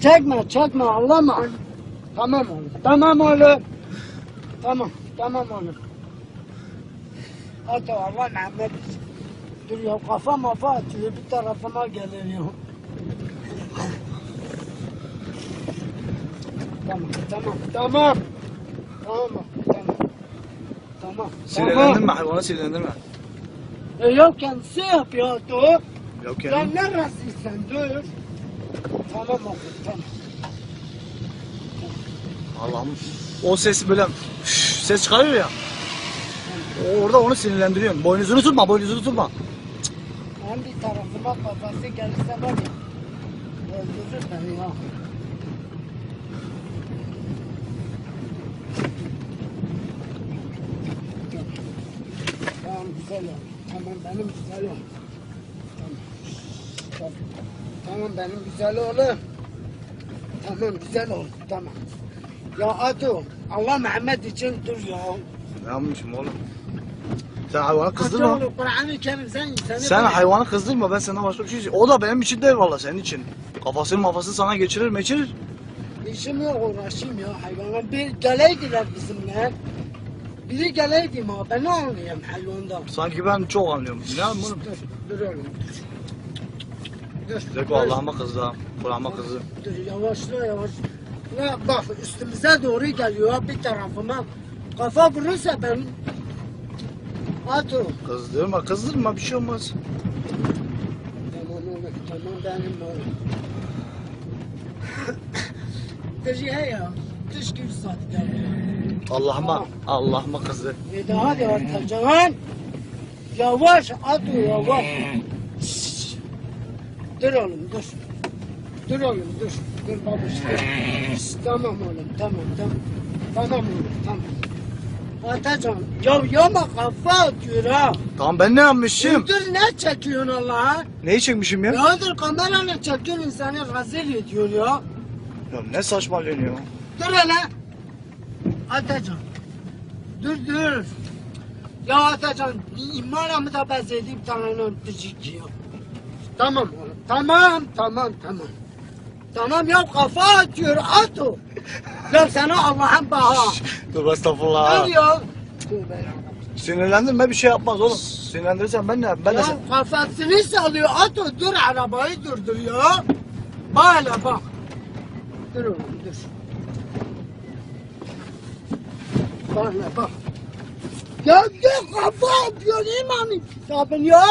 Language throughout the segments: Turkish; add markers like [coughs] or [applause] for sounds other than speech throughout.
Çekme çekme ağlama. Tamam oğlum. Tamam oğlum. Tamam. Tamam oğlum. Hadi Allah Mehmet. Dur ya kafa mafa atıyor bir tarafıma gelir ya. Tamam tamam tamam. Tamam tamam. Tamam. Sinirlendirme hayvanı sinirlendirme. E yok kendisi yapıyor dur. Yok Sen yani. neresin dur. Allah'ım. O ses böyle üf, ses çıkarıyor ya. Orada onu sinirlendiriyorsun. Boynuzunu tutma, boynuzunu tutma. Ben bir tarafıma kafası gelirse var ya. Öldürür beni ya. Tamam güzel ol. Tamam benim güzel ol. Tamam. Tamam, tamam benim güzel oğlum. Tamam güzel ol. Tamam. Ya Adu Allah Mehmet için dur ya. Ne yapmışım oğlum? Sen hayvanı Adu kızdırma. oğlum Kur'an-ı Kerim sen insanı Sen böyle- hayvanı kızdırma ben senden başka bir şey O da benim için değil valla senin için. Kafasını mafasını sana geçirir meçirir. İşim yok uğraşayım ya hayvana. Bir geleydiler bizimle. Biri geleydi ma ben ne anlayayım hayvandan. Sanki ben çok anlıyorum. Ne oğlum? Dur, dur oğlum dur. Dur. Zeko Allah'ıma kızdı ha. Kulağıma kızdı. Dur yavaşla yavaş. Ya bak üstümüze doğru geliyor ha, bir tarafıma. Kafa vurursa ben... At o. Kızdırma kızdırma bir şey olmaz. Tamam oğlum tamam benim oğlum. [coughs] Dur ya ya. Dış gibi sattı. Allah'ıma Allah'ıma kızdı. Bir daha da atacaksın. Yavaş at o yavaş. Dur oğlum dur. Dur oğlum dur. Dur babuş dur. Tamam oğlum tamam tamam. Tamam oğlum tamam. Atacaksın. Ya yama kafa atıyor ha. Tamam ben ne yapmışım? Dur ne çekiyorsun Allah'a? Neyi çekmişim ya? Ya dur kamerayla çekiyorsun insanı rezil ediyor ya. Ya ne saçmalıyorsun ya? Dur hele. Atacan. Dur dur. Ya Atacan imanımı da bezlediğim tane öpücük ya. Tamam oğlum. Tamam tamam tamam. Tamam ya kafa atıyor at o. Ya sana Allah'ın baha. Dur estağfurullah. Dur ya. Tövbe ya. Sinirlendirme bir şey yapmaz oğlum. Sinirlendirirsen ben ne yapayım? Ben de Ya sen... kafasını salıyor at o dur arabayı durdur ya. Bak hele bak. Dur oğlum dur. Bak hele bak. Ya dur kafa yapıyor imanın kitabın ya.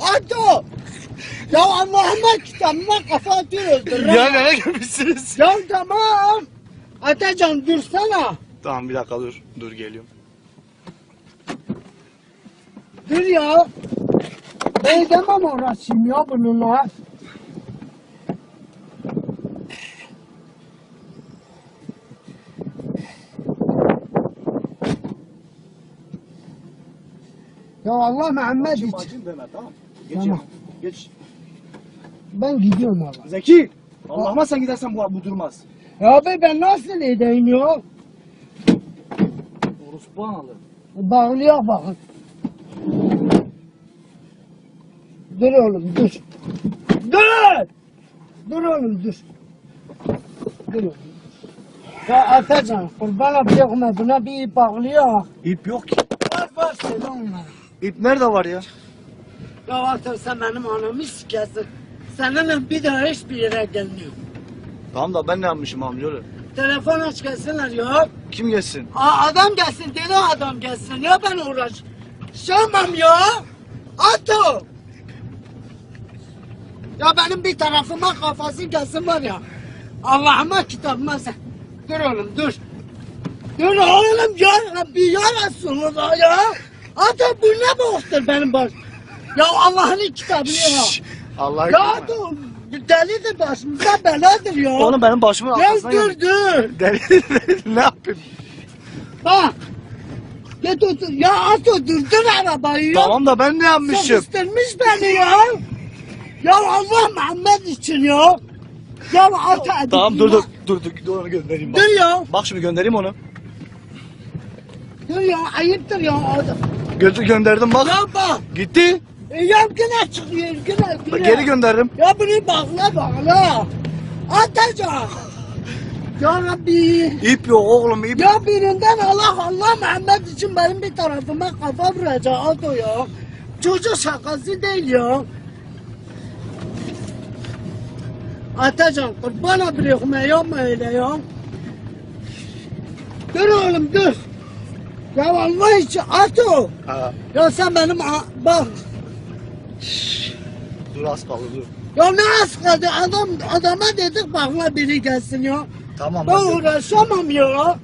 At o. Ya Allah'ıma kitabıma kafa atıyor öldürür. Ya nereye gelmişsiniz? Ya tamam. Atacan dursana. Tamam bir dakika dur. Dur geliyorum. Dur ya. Ben demem uğraşayım ya bununla. Ya Allah Muhammed için. deme tamam. Geç Tamam. Geç. Ben gidiyorum Allah. Zeki. Allah'ıma sen gidersen bu, bu durmaz. Ya abi ben nasıl edeyim ya? Orospu analı. Bağlıyor bakın. Dur oğlum dur. Dur! Dur oğlum dur. Dur oğlum. Ya Atacan kurban yapacağım buna bir ip bağlıyor. İp yok ki. Var var söyle onlara. İp nerede var ya? Ya Atacan sen benim anamı sikesin. Seninle bir daha hiçbir yere gelmiyor. Tamam da ben ne yapmışım amcaoğlu? Telefon aç gelsinler ya. Kim gelsin? Aa, adam gelsin deli adam gelsin ya ben uğraş. Şamam ya. Ato. Ya benim bir tarafıma kafası gelsin var ya. Allah'ıma kitabıma sen. Dur oğlum dur. Dur oğlum ya Rabbi ya Resulullah ya. Ato bu ne boktur benim baş. Ya Allah'ın kitabını ya. Allah Ya Ato delidir başımıza beladır ya. Oğlum benim başımın arkasına dur gel. dur. [laughs] Deli ne yapayım? Bak. Git otur. Ya Ato durdur arabayı ya. Tamam da ben ne yapmışım? Sıkıştırmış beni ya. Ya Allah Muhammed için ya. Ya Ato hadi Tamam dur dur dur dur dur onu göndereyim bak. Dur ya. Bak şimdi göndereyim onu. Dur ya ayıptır ya. Götür gönderdim bak. Ya bak. Gitti. E, ya güne çıkıyor güne güne. Geri gönderdim. Ya bunu bağla bağla. Atacan. Ya Rabbi. İp yok oğlum ip. Ya birinden Allah Allah Muhammed için benim bir tarafıma kafa vuracak Alto ya. Çocuk şakası değil ya. Atacan kurban bırakma yapma öyle ya. Dur oğlum dur. Ya Allah için Ato. Ha, Ya sen benim bak. Dur az kaldı dur. Ya ne az kaldı adam adama dedik bakla biri gelsin ya. Tamam. Ben hadi. uğraşamam ya.